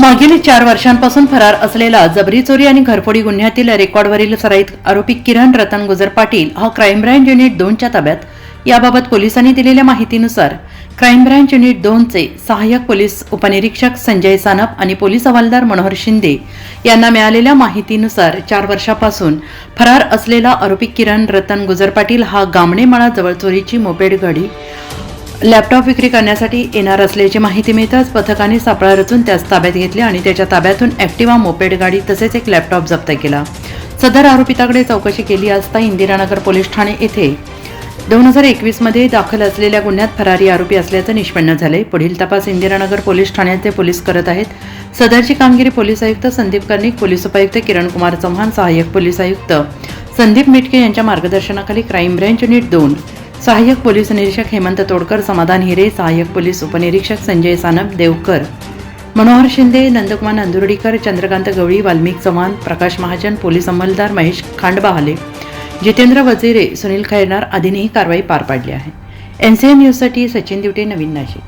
मागील चार वर्षांपासून फरार असलेला जबरी चोरी आणि घरफोडी गुन्ह्यातील रेकॉर्डवरील सराईत आरोपी किरण रतन गुजर पाटील हा क्राईम ब्रँच युनिट दोनच्या ताब्यात. याबाबत पोलिसांनी दिलेल्या माहितीनुसार क्राईम ब्रँच युनिट दोनचे सहाय्यक पोलीस उपनिरीक्षक संजय सानप आणि पोलीस हवालदार मनोहर शिंदे यांना मिळालेल्या माहितीनुसार चार वर्षापासून फरार असलेला आरोपी किरण रतन गुजर पाटील हा गामणेमाळा जवळ चोरीची मोपेड गाडी लॅपटॉप विक्री करण्यासाठी येणार असल्याची माहिती मिळताच पथकाने सापळा रचून त्यास ताब्यात घेतले आणि त्याच्या ताब्यातून ॲक्टिवा मोपेड गाडी तसेच एक लॅपटॉप जप्त केला. सदर आरोपिताकडे चौकशी केली असता इंदिरानगर पोलीस ठाणे येथे दोन हजार एकवीसमध्ये दाखल असलेल्या गुन्ह्यात फरारी आरोपी असल्याचं निष्पन्न झाले पुढील तपास इंदिरानगर पोलीस ठाण्याचे पोलीस करत आहेत. सदरची कामगिरी पोलीस आयुक्त संदीप कर्णिक पोलीस उपायुक्त किरण कुमार चव्हाण सहाय्यक पोलीस आयुक्त संदीप मिटके यांच्या मार्गदर्शनाखाली क्राईम ब्रँच युनिट दोन सहाय्यक पोलीस निरीक्षक हेमंत तोडकर समाधान हिरे सहाय्यक पोलीस उपनिरीक्षक संजय सानप देवकर मनोहर शिंदे नंदकुमार नंदुर्डीकर चंद्रकांत गवळी वाल्मिक चव्हाण प्रकाश महाजन पोलीस अंमलदार महेश खांडबहाले जितेंद्र वजिरे सुनील खैरनार आदींनी ही कारवाई पार पाडली आहे. एनसीएन न्यूजसाठी सचिन दिवटे नवीन नाशिक.